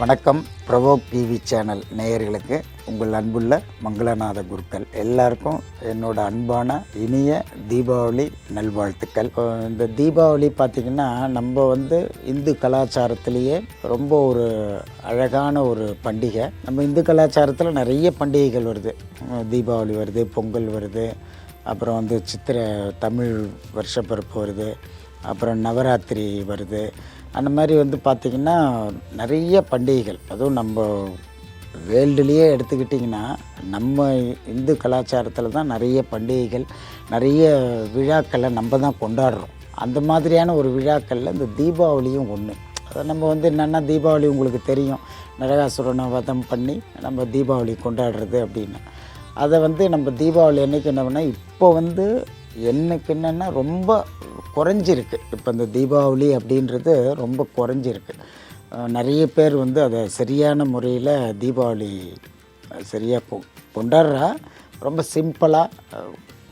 வணக்கம் பிரபோ TV channel நேயர்களுக்கு உங்கள் அன்புள்ள மங்களநாத குருக்கள். எல்லாருக்கும் என்னோட அன்பான இனிய தீபாவளி நல்வாழ்த்துக்கள். இந்த தீபாவளி பார்த்திங்கன்னா நம்ம வந்து இந்து கலாச்சாரத்திலேயே ரொம்ப ஒரு அழகான ஒரு பண்டிகை. நம்ம இந்து கலாச்சாரத்தில் நிறைய பண்டிகைகள் வருது. தீபாவளி வருது பொங்கல் வருது அப்புறம் வந்து சித்திரை தமிழ் வருஷப்பிறப்பு வருது அப்புறம் நவராத்திரி வருது அந்த மாதிரி வந்து பார்த்திங்கன்னா நிறைய பண்டிகைகள். அதுவும் நம்ம வேர்ல்டுலேயே எடுத்துக்கிட்டிங்கன்னா நம்ம இந்து கலாச்சாரத்தில் தான் நிறைய பண்டிகைகள் நிறைய விழாக்களை நம்ம தான் கொண்டாடுறோம். அந்த மாதிரியான ஒரு விழாக்களில் இந்த தீபாவளியும் ஒன்று அதை நம்ம வந்து என்னென்னா தீபாவளி உங்களுக்கு தெரியும். நரகாசுரனை வதம் பண்ணி நம்ம தீபாவளி கொண்டாடுறது அப்படின்னு. அதை வந்து நம்ம தீபாவளி அன்னைக்கு என்ன பண்ணால் இப்போ வந்து எனக்கு என்னென்னா ரொம்ப குறைஞ்சிருக்கு. இப்போ இந்த தீபாவளி அப்படின்றது ரொம்ப குறைஞ்சிருக்கு. நிறைய பேர் வந்து அதை சரியான முறையில் தீபாவளி சரியாக கொ கொண்டாடுறா ரொம்ப சிம்பிளாக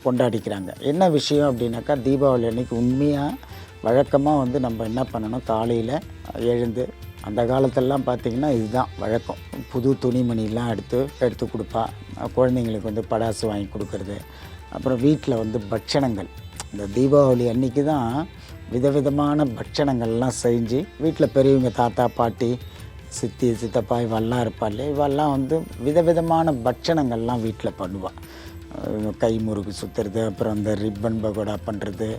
கொண்டாடிக்கிறாங்க. என்ன விஷயம் அப்படின்னாக்கா தீபாவளி அன்றைக்கி உண்மையாக வழக்கமாக வந்து நம்ம என்ன பண்ணணும்? காலையில் எழுந்து அந்த காலத்திலலாம் பார்த்திங்கன்னா இதுதான் வழக்கம். புது துணிமணிலாம் எடுத்து எடுத்து கொடுப்பா. குழந்தைங்களுக்கு வந்து படாசு வாங்கி கொடுக்கறது. அப்புறம் வீட்டில் வந்து பட்சணங்கள். இந்த தீபாவளி அன்னைக்கு தான் விதவிதமான பட்சணங்கள்லாம் செஞ்சு வீட்டில் பெரியவங்க தாத்தா பாட்டி சித்தி சித்தப்பா இவெல்லாம் இருப்பாள் இவெல்லாம் வந்து விதவிதமான பட்சணங்கள்லாம் வீட்டில் பண்ணுவாள் கை முறுக்கு சுற்றுறது அப்புறம் அந்த ரிப்பன் பகோடா பண்ணுறது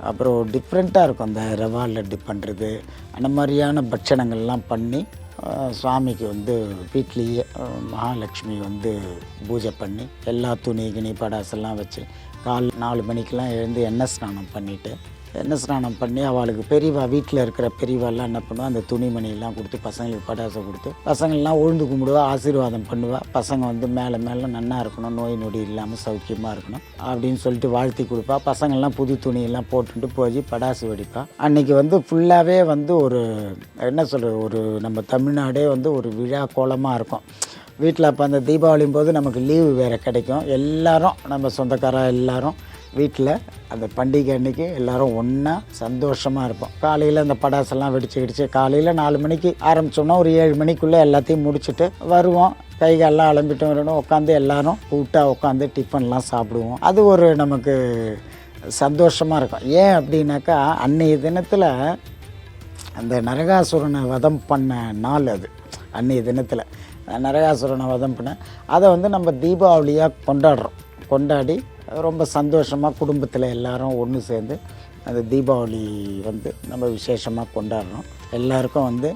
அப்புறம் டிஃப்ரெண்ட்டாக இருக்கும். அந்த ரவா லட்டு பண்ணுறது அந்த மாதிரியான பட்சணங்கள்லாம் பண்ணி சுவாமிக்கு வந்து வீட்லேயே மகாலட்சுமி வந்து பூஜை பண்ணி எல்லா துணி கிணி படாசெல்லாம் வச்சு கால் நாலு மணிக்கெலாம் எழுந்து எண்ணெய் ஸ்நானம் பண்ணிவிட்டு எண்ணெய் ஸ்நானம் பண்ணி அவளுக்கு பெரியவா வீட்டில் இருக்கிற பெரியவாலாம் என்ன பண்ணுவா? அந்த துணிமணியெல்லாம் கொடுத்து பசங்களுக்கு படாசை கொடுத்து பசங்கள்லாம் உழுந்து கும்பிடுவா ஆசீர்வாதம் பண்ணுவா. பசங்க வந்து மேலே மேலே நன்னா இருக்கணும் நோய் நொடி இல்லாமல் சௌக்கியமாக இருக்கணும் அப்படின்னு சொல்லிட்டு வாழ்த்தி கொடுப்பா. பசங்கள்லாம் புது துணியெல்லாம் போட்டுட்டு போய் படாசு வெடிப்பா. அன்னைக்கு வந்து ஃபுல்லாகவே வந்து ஒரு என்ன சொல்கிறது ஒரு நம்ம தமிழ்நாடே வந்து ஒரு விழா கோலமாக இருக்கும். வீட்டில் அப்போ அந்த தீபாவளியும் போது நமக்கு லீவு வேறு கிடைக்கும். எல்லாரும் நம்ம சொந்தக்காரா எல்லாரும் வீட்டில் அந்த பண்டிகை அன்னைக்கு எல்லாரும் ஒன்றா சந்தோஷமாக இருப்போம். காலையில் அந்த படாசெல்லாம் வெடிச்சு வெடிச்சு காலையில் நாலு மணிக்கு ஆரம்பிச்சோம்னா ஒரு ஏழு மணிக்குள்ளே எல்லாத்தையும் முடிச்சுட்டு வருவோம். கை காலெல்லாம் அலம்பிட்டு வரணும். உட்காந்து எல்லாரும் கூட்டாக உட்காந்து டிஃபன்லாம் சாப்பிடுவோம். அது ஒரு நமக்கு சந்தோஷமாக இருக்கும். ஏன் அப்படின்னாக்கா அன்னைய தினத்தில் அந்த நரகாசுரனை வதம் பண்ண நாள் அது. அன்னைய தினத்தில் நரகாசுரனை வதம் பண்ண அதை வந்து நம்ம தீபாவளியாக கொண்டாடுறோம். கொண்டாடி ரொம்ப சந்தோஷமாக குடும்பத்தில் எல்லாரும் ஒன்று சேர்ந்து அந்த தீபாவளி வந்து நம்ம விசேஷமாக கொண்டாடுறோம். எல்லாருக்கும் வந்து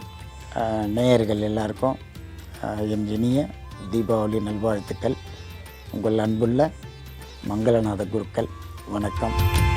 நேயர்கள் எல்லாருக்கும் என் இனிய தீபாவளி நல்வாழ்த்துக்கள். உங்கள் அன்புள்ள மங்களநாத குருக்கள் வணக்கம்.